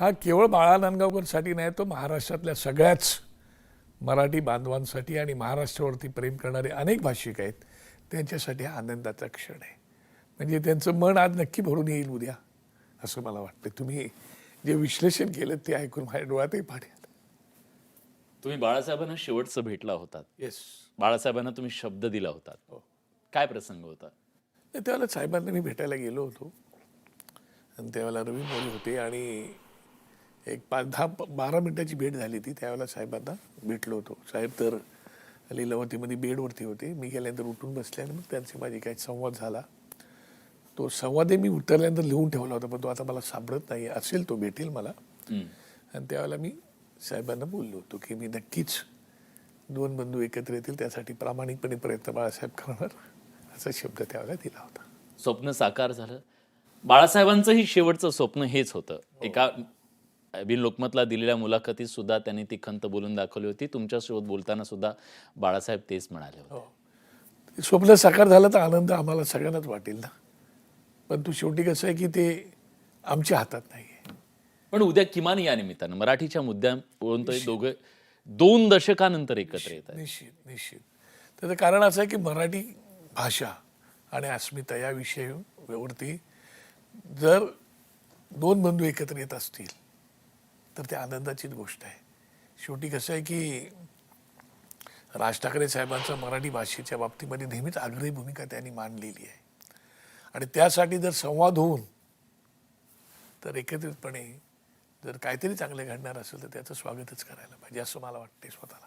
हा केवळ बाळा नांदगावकरसाठी नाही तो महाराष्ट्रातल्या सगळ्याच मराठी बांधवांसाठी आणि महाराष्ट्रावरती प्रेम करणारे अनेक भाषिक आहेत. त्यांच्यासाठी हा आनंदाचा क्षण आहे. म्हणजे त्यांचं मन आज नक्की भरून येईल उद्या असं मला वाटतं. तुम्ही जे विश्लेषण केलं ते ऐकून माझ्या डोळ्यातही पाणी तुम्ही बाळासाहेबांना शेवटचं भेटला होतात. येस बाळासाहेबांना तुम्ही शब्द दिला होता. हो. काय प्रसंग होता? त्यावेळेला साहेबांना मी भेटायला गेलो होतो. आणि त्यावेळेला रवी मोरे होते आणि एक पाच दहा बारा मिनिटाची भेट झाली ती त्यावेळेला साहेबांना भेटलो होतो. साहेब तर लीलावतीमध्ये बेडवरती होते. मी गेल्यानंतर उठून बसले आणि मग त्यांची माझी काही संवाद झाला. तो संवादही मी उतरल्यानंतर लिहून ठेवला होता पण तो आता मला सापडत नाही. असेल तो भेटेल मला. आणि त्यावेळेला मी साहेबांना बोललो होतो की मी नक्कीच दोन बंधू एकत्र येतील त्यासाठी प्रामाणिकपणे प्रयत्न बाळासाहेब करणार असा शब्द त्यावेळेला दिला होता. स्वप्न साकार झालं. बाळासाहेबांचंही शेवटचं स्वप्न हेच होतं. एका बिन लोकमतला दिलेल्या मुलाखतीत सुद्धा त्यांनी ती खंत बोलून दाखवली होती. तुमच्यासोबत बोलताना सुद्धा बाळासाहेब तेच म्हणाले होते. ते स्वप्न साकार झालं तर आनंद आम्हाला सगळ्यांनाच वाटेल ना. पण तू शेवटी कसं आहे की ते आमच्या हातात नाही पण उद्या किमान या निमित्तानं मराठीच्या मुद्द्यावरून तर दोघं दोन दशकानंतर एकत्र येत आहेत निश्चित निश्चित. त्याचं कारण असं आहे की मराठी भाषा आणि अस्मिता या विषयावरती जर दोन बंधू एकत्र येत असतील तर ते आनंदाचीच गोष्ट आहे. शेवटी कसं आहे की राज ठाकरे साहेबांचा मराठी भाषेच्या बाबतीमध्ये नेहमीच आग्रही भूमिका त्यांनी मांडलेली आहे. आणि त्यासाठी जर संवाद होऊन तर एकत्रितपणे जर काहीतरी चांगले घडणार असेल तर त्याचं स्वागतच करायला पाहिजे असं मला वाटते स्वतःला.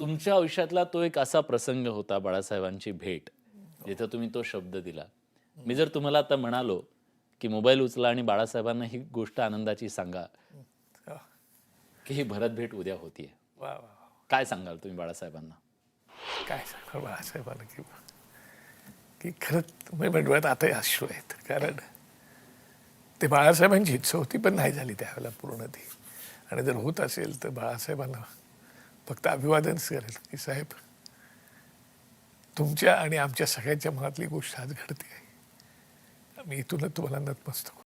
तुमच्या आयुष्यातला तो एक असा प्रसंग होता बाळासाहेबांची भेट जिथं तुम्ही तो शब्द दिला. मी जर तुम्हाला आता म्हणालो की मोबाईल उचला आणि बाळासाहेबांना ही गोष्ट आनंदाची सांगा की ही भरत भेट उद्या होतीये. वा वा काय सांगाल तुम्ही बाळासाहेबांना? काय सांगणार बाळासाहेबांना की की खरंच माझ्या डोळ्यात आताही अश्रू आहेत. कारण ते बाळासाहेबांची इच्छा होती पण नाही झाली त्यावेळेला पूर्ण ती. आणि जर होत असेल तर बाळासाहेबांना फक्त अभिवादनच करेल की साहेब तुमच्या आणि आमच्या सगळ्यांच्या मनातली गोष्ट आज घडते आहे मी इथूनच तुम्हाला नतमस्तक